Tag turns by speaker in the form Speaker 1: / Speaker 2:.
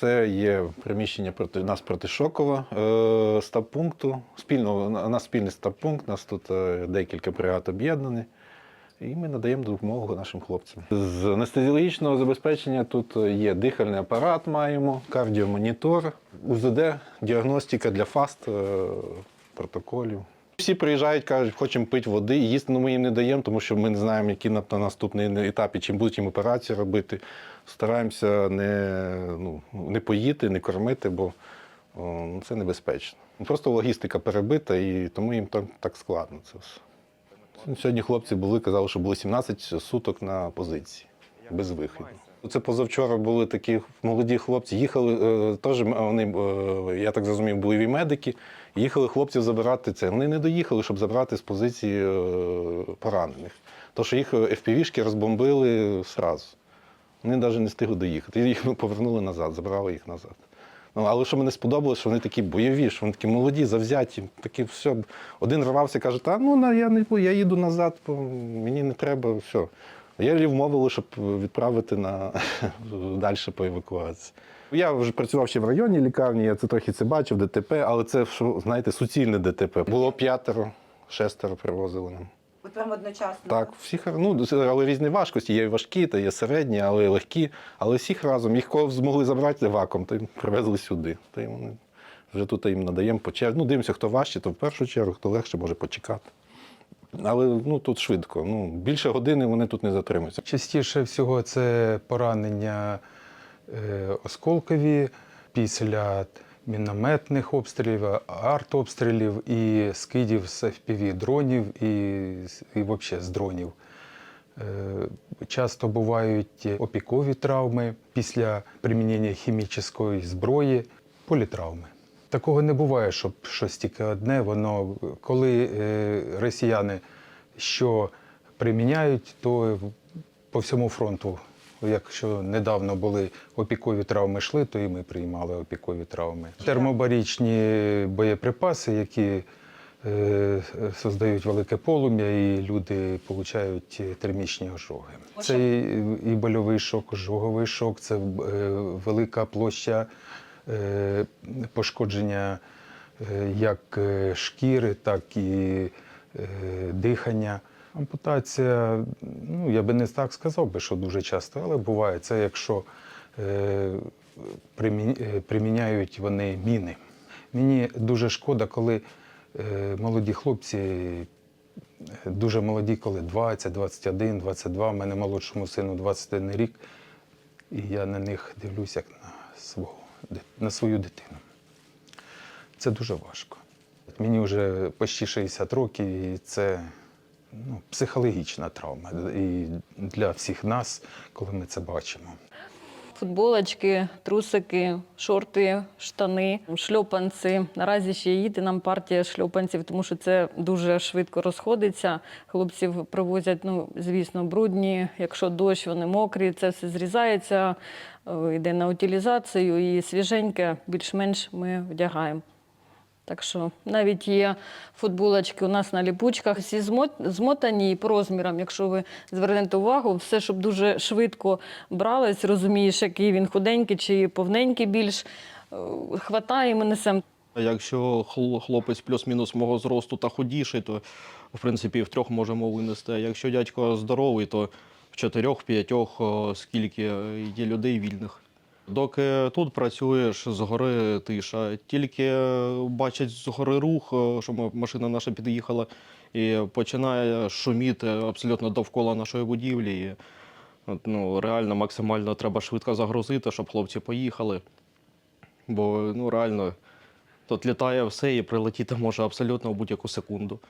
Speaker 1: Це є приміщення проти нас протишокове е, стаб-пункту. Спільно, у нас спільний стаб-пункт, нас тут е, декілька бригад об'єднані. І ми надаємо допомогу нашим хлопцям. З анестезіологічного забезпечення тут є дихальний апарат, маємо, кардіомонітор, УЗД, діагностика для фаст е, протоколів. Всі приїжджають, кажуть, хочемо пити води, і їсти ну, ми їм не даємо, тому що ми не знаємо, які на, на наступний етапі, чим будуть їм операції робити. Стараємося не, ну, не поїти, не кормити, бо о, ну, це небезпечно. Просто логістика перебита, і тому їм так, так складно це все. Сьогодні хлопці були, казали, що було 17 суток на позиції без виходу. Це позавчора були такі молоді хлопці. Їхали е, теж вони, е, я так зрозумів, бойові медики. Їхали хлопців забирати це. Вони не доїхали, щоб забрати з позиції е, поранених. То, що їх FPV-шки розбомбили зразу. Вони навіть не встигли доїхати. Їх повернули назад, забрали їх назад. Ну, але що мені сподобалося, що вони такі бойові, що вони такі молоді, завзяті, такі все. Один рвався, каже, та ну я не я їду назад, мені не треба, все. Я її вмовили, щоб відправити на далі по евакуації. Я вже працював ще в районній лікарні, я це трохи це бачив, ДТП, але це, знаєте, суцільне ДТП. Було п'ятеро, шестеро привозили нам.
Speaker 2: От прямо одночасно.
Speaker 1: Так, всіх ну, але різні важкості. Є важкі, та є середні, але й легкі. Але всіх разом. Їх кого змогли забрати ваком, то їм привезли сюди. То їм вони вже тут їм надаємо по черзі. Ну, дивимося, хто важче, то в першу чергу, хто легше, може почекати. Але ну, тут швидко. Ну, більше години вони тут не затримуються.
Speaker 3: Частіше всього це поранення е, осколкові після мінометних обстрілів, артобстрілів і скидів з FPV дронів і, і взагалі з дронів. Е, Часто бувають опікові травми після примінення хімічної зброї, політравми. Такого не буває, щоб щось тільки одне. Воно коли е, росіяни що приміняють, то по всьому фронту. Якщо недавно були опікові травми йшли, то і ми приймали опікові травми. Термобарічні боєприпаси, які е, создають велике полум'я, і люди отримують термічні ожоги. Це і, і больовий шок, ожоговий шок, це е, велика площа е, пошкодження е, як е, шкіри, так і е, дихання. Ампутація, ну я би не так сказав би, що дуже часто, але буває це, якщо е, примі- е, приміняють вони міни. Мені дуже шкода, коли е, молоді хлопці, е, дуже молоді, коли 20, 21, 22, у мене молодшому сину 21 рік, і я на них дивлюся як на, свого, на свою дитину. Це дуже важко. Мені вже почти 60 років, і це ну, психологічна травма і для всіх нас, коли ми це бачимо.
Speaker 4: Футболочки, трусики, шорти, штани, шльопанці. Наразі ще їде нам партія шльопанців, тому що це дуже швидко розходиться. Хлопців привозять, ну звісно, брудні. Якщо дощ, вони мокрі, це все зрізається, е, йде на утилізацію і свіженьке більш-менш ми вдягаємо. Так що навіть є футболочки у нас на ліпучках, всі змо- змотані і по розмірам. Якщо ви звернете увагу, все, щоб дуже швидко бралось, розумієш, який він худенький чи повненький більш, е, хватає, ми несемо.
Speaker 5: Якщо хлопець плюс-мінус мого зросту та худіший, то в принципі в трьох можемо винести. А якщо дядько здоровий, то в чотирьох, п'ятьох, скільки є людей вільних. Доки тут працюєш, згори тиша. Тільки бачать згори рух, що машина наша під'їхала, і починає шуміти абсолютно довкола нашої будівлі. І, ну, реально максимально треба швидко загрузити, щоб хлопці поїхали. Бо ну, реально тут літає все і прилетіти може абсолютно в будь-яку секунду.